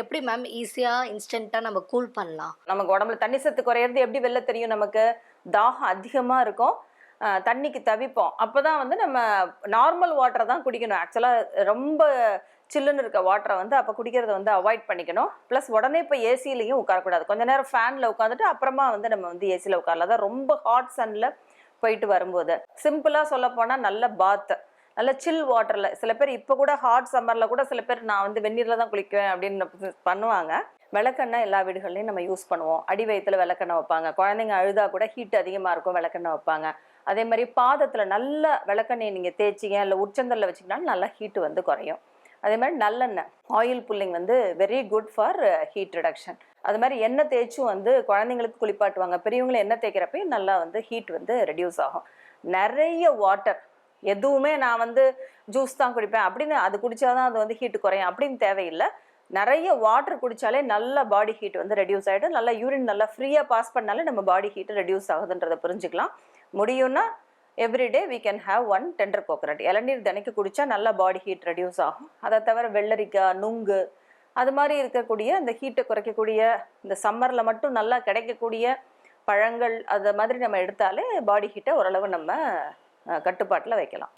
எப்படி மேம் ஈஸியாக இன்ஸ்டண்ட்டாக நம்ம கூல் பண்ணலாம்? நமக்கு உடம்புல தண்ணி சத்து குறையிறது எப்படி வெளில தெரியும்? நமக்கு தாகம் அதிகமாக இருக்கும். தண்ணிக்கு தவிப்போம். அப்போ தான் வந்து நம்ம நார்மல் வாட்டரை தான் குடிக்கணும். ஆக்சுவலாக ரொம்ப சில்லுன்னு இருக்க வாட்டரை வந்து அப்போ குடிக்கிறத வந்து அவாய்ட் பண்ணிக்கணும். ப்ளஸ் உடனே இப்போ ஏசிலையும் உட்காரக்கூடாது. கொஞ்ச நேரம் ஃபேனில் உட்காந்துட்டு அப்புறமா வந்து நம்ம வந்து ஏசியில் உட்காரலாம். அதான் ரொம்ப ஹாட் சன்னில் போயிட்டு வரும்போது. சிம்பிளாக சொல்ல போனால் நல்ல பாத் நல்ல சில் வாட்டரில் சில பேர் இப்போ கூட ஹாட் சம்மரில் கூட சில பேர் நான் வந்து வெந்நீரில் தான் குளிக்குவேன் அப்படின்னு பண்ணுவாங்க. விளக்கெண்ணெய் எல்லா வீடுகள்லையும் நம்ம யூஸ் பண்ணுவோம். அடி வயத்தில் விளக்கெண்ணெய் வைப்பாங்க. குழந்தைங்க அழுதா கூட ஹீட் அதிகமாக இருக்கும் விளக்கெண்ணெய் வைப்பாங்க. அதே மாதிரி பாதத்தில் நல்ல விளக்கெண்ணெய் நீங்கள் தேய்ச்சிங்க இல்லை உச்சந்தலில் வச்சிங்கனாலும் நல்லா ஹீட் வந்து குறையும். அதே மாதிரி நல்லெண்ணெய். ஆயில் புல்லிங் வந்து very good for heat reduction அது மாதிரி எண்ணெய் தேய்ச்சும் வந்து குழந்தைங்களுக்கு குளிப்பாட்டுவாங்க. பெரியவங்களை எண்ணெய் தேய்க்கிறப்பையும் நல்லா வந்து ஹீட் வந்து ரெடியூஸ் ஆகும். நிறைய வாட்டர் எதுவுமே நான் வந்து ஜூஸ் தான் குடிப்பேன். அப்படின்னு அது குடித்தாதான் அது வந்து ஹீட்டு குறையும் அப்படின்னு தேவையில்லை. நிறைய வாட்டர் குடித்தாலே நல்ல பாடி ஹீட் வந்து ரெடியூஸ் ஆகிடும் நல்லா யூரின் நல்லா ஃப்ரீயாக பாஸ் பண்ணாலே நம்ம பாடி ஹீட்டு ரெடியூஸ் ஆகுதுன்றதை புரிஞ்சுக்கலாம். முடியும்னா everyday we can have one tender coconut இளநீர் தினைக்கு குடித்தா நல்லா பாடி ஹீட் ரெடியூஸ் ஆகும். அதை தவிர வெள்ளரிக்காய் நுங்கு அது மாதிரி இருக்கக்கூடிய அந்த ஹீட்டை குறைக்கக்கூடிய இந்த சம்மரில் மட்டும் நல்லா கிடைக்கக்கூடிய பழங்கள் அது மாதிரி நம்ம எடுத்தாலே பாடி ஹீட்டை ஓரளவு நம்ம கட்டுப்பாட்டில் வைக்கலாம்.